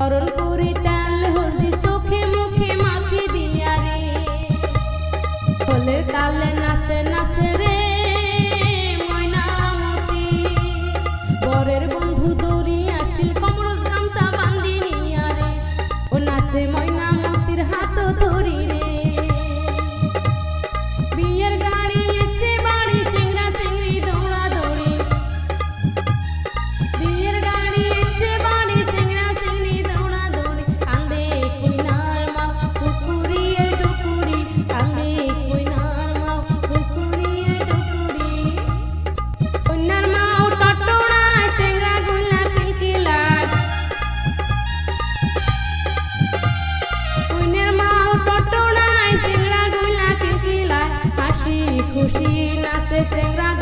স্মরণ করিতে খুশি নাচে সেংরা